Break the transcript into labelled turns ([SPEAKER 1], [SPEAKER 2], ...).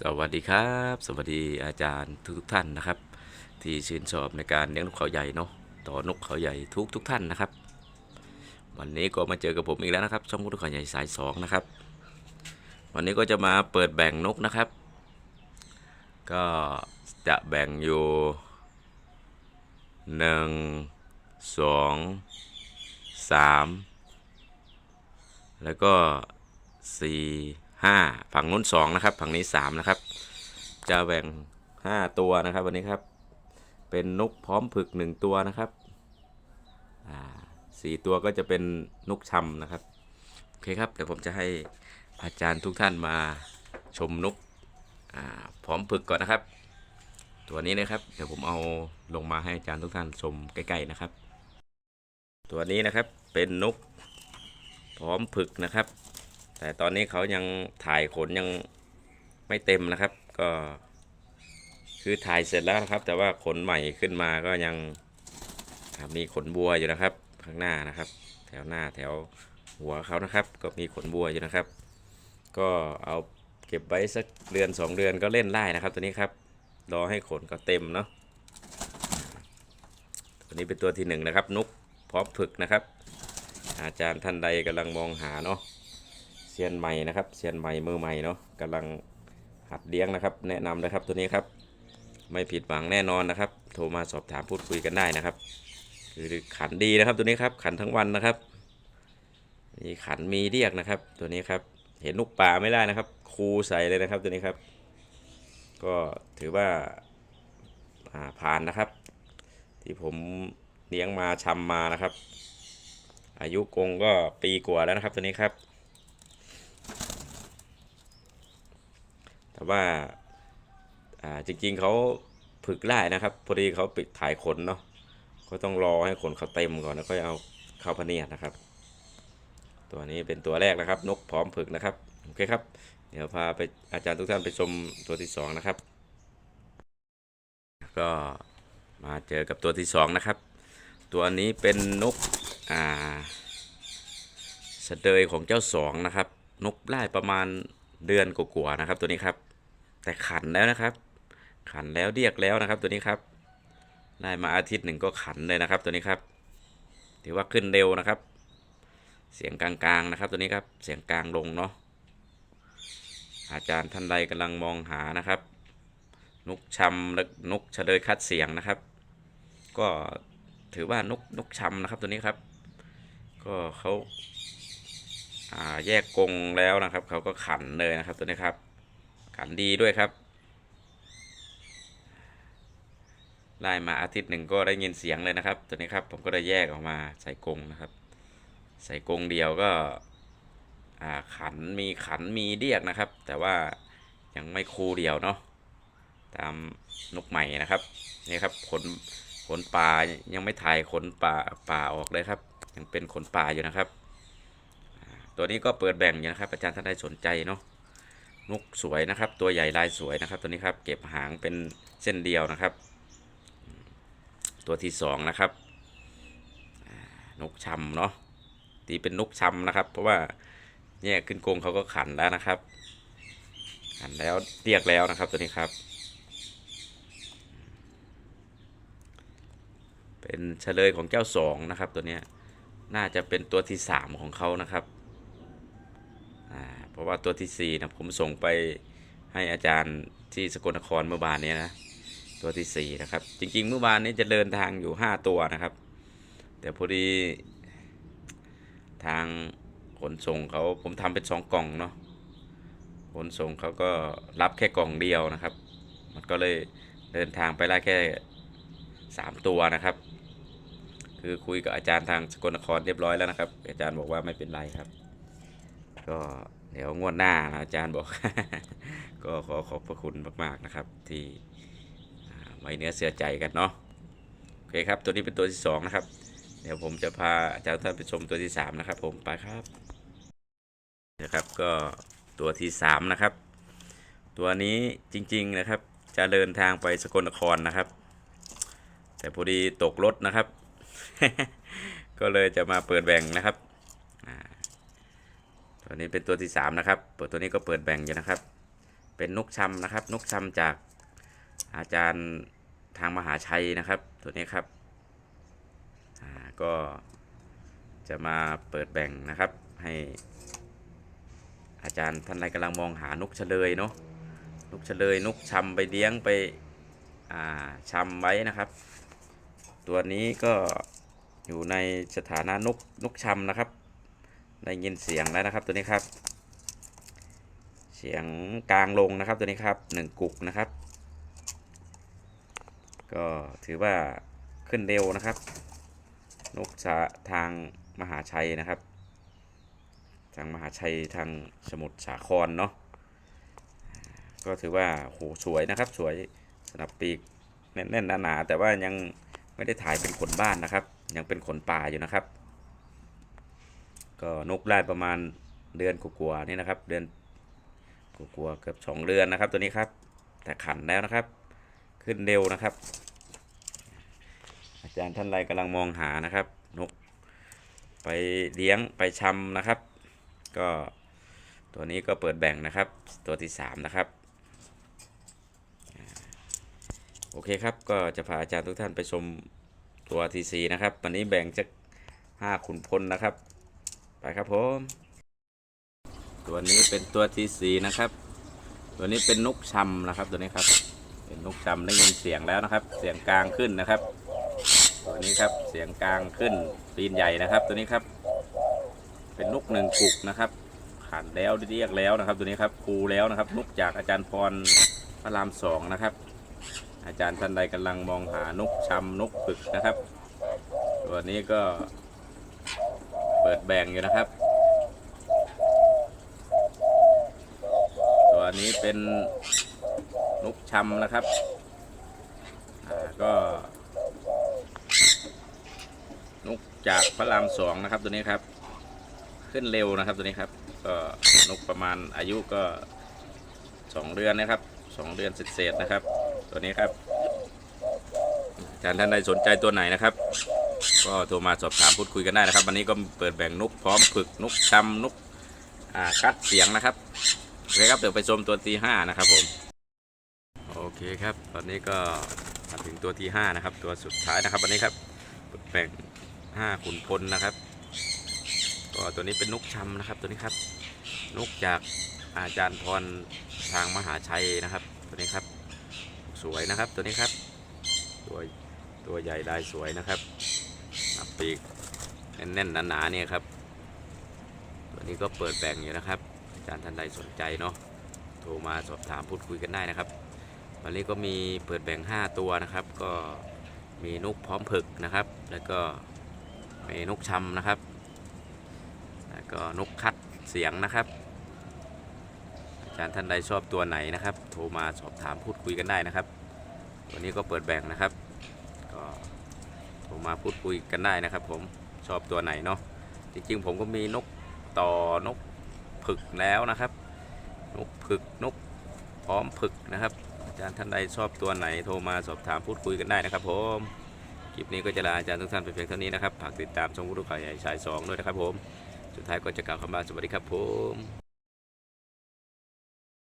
[SPEAKER 1] สวัสดีครับ สวัสดีอาจารย์ทุกท่านนะครับ ที่ชื่นชอบในการเลี้ยงนกเขาใหญ่เนาะต่อนกเขาใหญ่ทุกทุกท่านนะครับ วันนี้ก็มาเจอกับผมอีกแล้วนะครับ ช่องนกเขาใหญ่สายสองนะครับ วันนี้ก็จะมาเปิดแบ่งนกนะครับ ก็จะแบ่งอยู่หนึ่งสองสามแล้วก็สี่ ห้าฝั่งนู้นสองนะครับ ฝั่งนี้สามนะครับ จะแบ่งห้าตัวนะครับ วันนี้ครับ เป็นนกพร้อมผึกหนึ่งตัวนะครับสี่ตัวก็จะเป็นนกชำนะครับ โอเคครับ เดี๋ยวผมจะให้อาจารย์ทุกท่านมาชมนกพร้อมผึกก่อนนะครับ ตัวนี้นะครับ เดี๋ยวผมเอาลงมาให้อาจารย์ทุกท่านชมใกล้ๆนะครับ ตัวนี้นะครับเป็นนกพร้อมผึกนะครับ แต่ตอนนี้เขายังถ่ายขนยังไม่เต็มนะครับ ก็ คือถ่ายเสร็จแล้วนะครับ แต่ว่าขนใหม่ขึ้นมาก็ยังมีขนบัวอยู่นะครับ ข้างหน้านะครับ แถวหน้าแถวหัวเขานะครับ ก็มีขนบัวอยู่นะครับ ก็เอาเก็บไว้สักเดือนสองเดือนก็เล่นได้นะครับ ตัวนี้ครับรอให้ขนก็เต็มเนาะตัวนี้เป็นตัวที่หนึ่งนะครับ นุกพร้อมฝึกนะครับ อาจารย์ท่านใดกำลังมองหาเนาะ เซียนใหม่นะครับเซียนใหม่มือใหม่เนาะกำลังหัดเลี้ยงนะครับ แนะนำเลยครับตัวนี้ครับ ไม่ผิดหวังแน่นอนนะครับ โทรมาสอบถามพูดคุยกันได้นะครับ คือขันดีนะครับตัวนี้ครับ ขันทั้งวันนะครับมีขันมีเรียกนะครับ ตัวนี้ครับ เห็นลูกป่าไม่ได้นะครับครูใส่เลยนะครับตัวนี้ครับ ก็ถือว่าาผ่านนะครับ ที่ผมเลี้ยงมาชำมานะครับ อายุกงก็ปีกว่าแล้วนะครับตัวนี้ครับ แต่ ว่าอ่าจริงๆเขาผึกได้นะครับพอดีเขาปิดถ่ายขนเนาะก็ต้องรอให้ขนเขาเต็มก่อนแล้วค่อยเอาเข้าพเนียดนะครับ ตัวนี้เป็นตัวแรกนะครับ นกพร้อมผึกนะครับโอเคครับ เดี๋ยวพาไปอาจารย์ทุกท่านไปชมตัวที่สองนะครับ ก็มาเจอกับตัวที่สองนะครับ ตัวนี้เป็นนกอ่าสเดยของเจ้าสองนะครับ นกไล่ประมาณเดือนกว่าๆนะครับตัวนี้ครับ แต่ขันแล้วนะครับ ขันแล้วเรียกแล้วนะครับตัวนี้ครับ ได้มาอาทิตย์หนึ่งก็ขันเลยนะครับ ตัวนี้ครับ ถือว่าขึ้นเร็วนะครับ เสียงกลางๆนะครับ ตัวนี้ครับ เสียงกลางลงเนาะ อาจารย์ท่านใดกำลังมองหานะครับ นกชำและนกเฉลยคัดเสียงนะครับ ก็ถือว่านกนกชำนะครับตัวนี้ครับ ก็เขาอ่าแยกกรงแล้วนะครับ เขาก็ขันเลยนะครับตัวนี้ครับ ขันดีด้วยครับ ไล่มาอาทิตย์หนึ่งก็ได้ยินเสียงเลยนะครับ ตัวนี้ครับผมก็ได้แยกออกมาใส่กรงนะครับ ใส่กรงเดียวก็ขันมีขันมีเรียกนะครับ แต่ว่ายังไม่คู่เดียวเนาะตามนกใหม่นะครับนี่ครับขนขนป่ายังไม่ถ่ายขนป่าป่าออกเลยครับ ยังเป็นขนป่าอยู่นะครับ ตัวนี้ก็เปิดแบ่งอยู่นะครับ อาจารย์ท่านใดสนใจเนาะ นกสวยนะครับ ตัวใหญ่ลายสวยนะครับ ตัวนี้ครับ เก็บหางเป็นเส้นเดียวนะครับ ตัวที่สองนะครับ นกชำเนาะตีเป็นนกชำนะครับ เพราะว่าแยกขึ้นกรงเขาก็ขันแล้วนะครับ ขันแล้วเรียกแล้วนะครับตัวนี้ครับ เป็นเฉลยของเจ้าสองนะครับ ตัวนี้น่าจะเป็นตัวที่สามของเขานะครับ ราะว่าตัวที่สี่นะผมส่งไปให้อาจารย์ที่สกลนครเมื่อวานนี้นะ ตัวที่สี่นะครับ จริง ๆ เมื่อวานนี้จะเดินทางอยู่ห้าตัวนะครับ แต่พอดี ทางขนส่งเขาผมทำเป็นสองกล่องเนาะขนส่งเขาก็รับแค่กล่องเดียวนะครับ มันก็เลยเดินทางไปได้แค่สามตัวนะครับ คือคุยกับอาจารย์ทางสกลนครเรียบร้อยแล้วนะครับ อาจารย์บอกว่าไม่เป็นไรครับ ก็ เดี๋ยวงวดหน้าอาจารย์บอก ก็ขอขอบพระคุณมาก ๆ นะครับ ที่ไว้เนื้อเสียใจกันเนาะโอเคครับ ตัวนี้เป็นตัวที่สองนะครับ เดี๋ยวผมจะพาอาจารย์ท่านไปชมตัวที่สามนะครับ ผมไปครับนะครับก็ตัวที่สามนะครับ ตัวนี้จริง ๆนะครับ จะเดินทางไปสกลนครนะครับ แต่พอดีตกรถนะครับ ก็เลยจะมาเปิดแบ่งนะครับ ตัวนี้เป็นตัวที่สามนะครับ เปิดตัวนี้ก็เปิดแบ่งอยู่นะครับ เป็นนกชำนะครับ นกชำจากอาจารย์ทางมหาชัยนะครับ ตัวนี้ครับก็จะมาเปิดแบ่งนะครับ ให้อาจารย์ท่านใดกำลังมองหานกเฉลยเนาะนกเฉลยนกชำไปเลี้ยงไปอ่าไว้นะครับ ตัวนี้ก็อยู่ในสถานะนกนกชำนะครับ ได้ยินเสียงแล้วนะครับตัวนี้ครับ เสียงกลางลงนะครับตัวนี้ครับหนึ่งกุกนะครับ ก็ถือว่าขึ้นเร็วนะครับ นกชาทางมหาชัยนะครับ ทางมหาชัยทางสมุทรสาครเนาะก็ถือว่าโหสวยนะครับ สวยสนับปีกแน่นๆหนาๆแต่ว่ายังไม่ได้ถ่ายเป็นขนบ้านนะครับ ยังเป็นขนป่าอยู่นะครับ ก็นกได้ประมาณเดือนกว่าๆนี่นะครับ เดือนกว่าๆเกือบสองเดือนนะครับ ตัวนี้ครับ แต่ขันแล้วนะครับ ขึ้นเร็วนะครับ อาจารย์ท่านใดกำลังมองหานะครับ นก ไปเลี้ยงไปชำนะครับ ก็ตัวนี้ก็เปิดแบ่งนะครับ ตัวที่สามนะครับโอเคครับ ก็จะพาอาจารย์ทุกท่านไปชมตัวทีซีนะครับ วันนี้แบ่งจากห้าขุนพลนะครับ ไปครับผม ตัวนี้เป็นตัวที่สี่นะครับ ตัวนี้เป็นนกชำนะครับ ตัวนี้ครับ เป็นนกชำได้ยินเสียงแล้วนะครับ เสียงกลางขึ้นนะครับ ตัวนี้ครับเสียงกลางขึ้นตีนใหญ่นะครับ ตัวนี้ครับ เป็นนกหนึ่งกุกนะครับขันแล้วเรียกแล้วนะครับ ตัวนี้ครับครูแล้วนะครับนกจากอาจารย์พรพระรามสองนะครับ อาจารย์ท่านใดกำลังมองหานกชำนกปึกนะครับ ตัวนี้ก็ เปิดแบ่งอยู่นะครับ ตัวนี้เป็นนกชำนะครับก็นกจากพระรามสองนะครับตัวนี้ครับ ขึ้นเร็วนะครับตัวนี้ครับ ก็นกประมาณอายุก็สองเดือนนะครับสองเดือนเศษนะครับ ตัวนี้ครับอาจารย์ท่านใดสนใจตัวไหนนะครับ ก็โทรมาสอบถามพูดคุยกันได้นะครับ วันนี้ก็เปิดแบ่งนกพร้อมฝึกนกชำนกอ่าคัดเสียงนะครับโอเคครับเดี๋ยวไปชมตัวที่ห้านะครับผมโอเคครับ ตอนนี้ก็มาถึงตัวที่ห้านะครับ ตัวสุดท้ายนะครับวันนี้ครับเปิดแบ่งห้าขุนพลนะครับก็ตัวนี้เป็นนกชำนะครับตัวนี้ครับ นกจากอาจารย์พรทางมหาชัยนะครับ ตัวนี้ครับ สวยนะครับตัวนี้ครับ ตัวตัวใหญ่ลายสวยนะครับ ปีกแน่นๆหนาๆเนี่ยครับตัวนี้ก็เปิดแบ่งอยู่นะครับ อาจารย์ท่านใดสนใจเนาะโทรมาสอบถามพูดคุยกันได้นะครับ วันนี้ก็มีเปิดแบ่ง 5 ตัวนะครับ ก็มีนกพร้อมผึกนะครับ แล้วก็มีนกชำนะครับ แล้วก็นกคัดเสียงนะครับ อาจารย์ท่านใดชอบตัวไหนนะครับ โทรมาสอบถามพูดคุยกันได้นะครับ วันนี้ก็เปิดแบ่งนะครับก็ มาพูดคุยกันได้นะครับผมชอบตัวไหนเนาะจริงๆ ผมก็มีนกต่อนกผึกแล้วนะครับ นกผึกนกพร้อมผึกนะครับอาจารย์ท่านใดชอบตัวไหนโทรมาสอบถามพูดคุยกันได้นะครับผมคลิปนี้ก็จะลาอาจารย์ทุกท่านไปเพียงเท่านี้นะครับฝากติดตามช่องวุฒิข่าวใหญ่ชายสองด้วยนะครับผมสุดท้ายก็จะกล่าวคำว่าสวัสดีครับผม